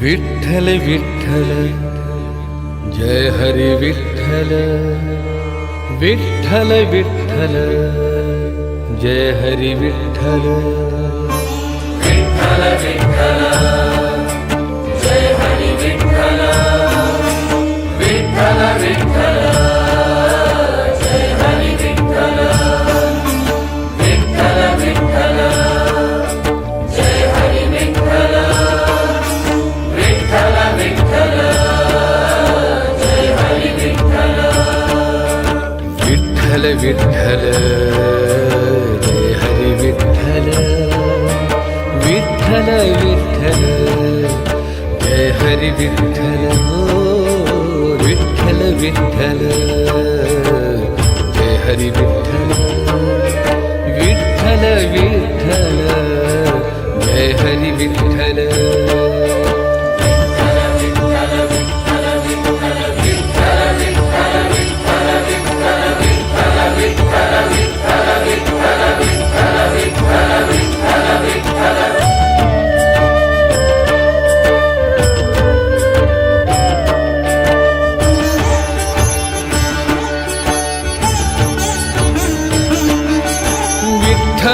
विठ्ठल विठल जय हरि विठल विठ्ठल विठल जय हरि विठल هلا بك هلا هلا بك هلا؟ بك هلا بك هلا يا هلا بك هلا؟ بك هلا بك هلا يا هلا بك هلا؟ بك هلا بك هلا يا هلا بك هلا؟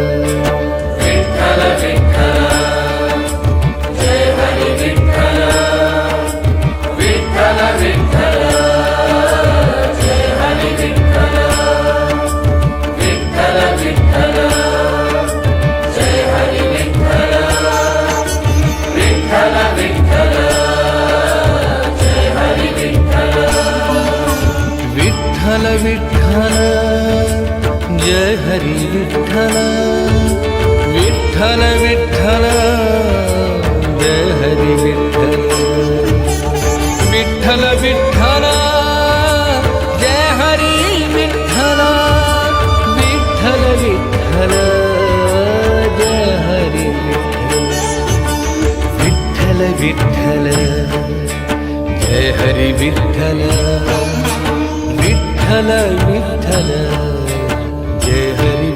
ಹರಿ ವಿಠಲ ವಿಠಲ ವಿಠಲ ಜಯ ಹರಿ ವಿಠಲ ವಿಠಲ ವಿಠಲ ಜಯ ಹರಿ ವಿಠಲ ವಿಠಲ ವಿಠಲ ಜಯ ಹರಿ ವಿಠಲ ವಿಠಲ ಜಯ ಹರಿ ವಿಠಲ ವಿಠಲ ವಿಠಲ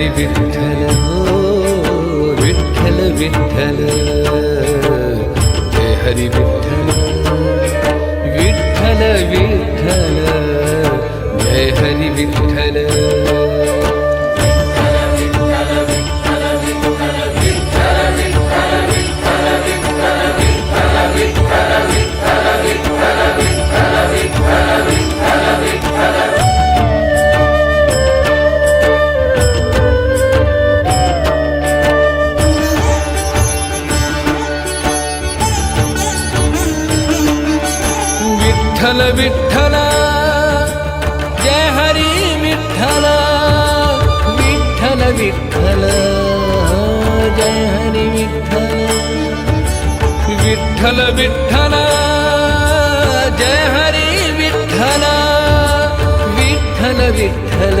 ஹரி விட்டல விட்டல விட்டல ஜெய ஹரி விட்டல விட்டல விட்டல ஜெய ஹரி விட்டல बोल विठला जय हरि विठला विठल विठल जय हरि विठल विठल विठल जय हरि विठला विठल विठल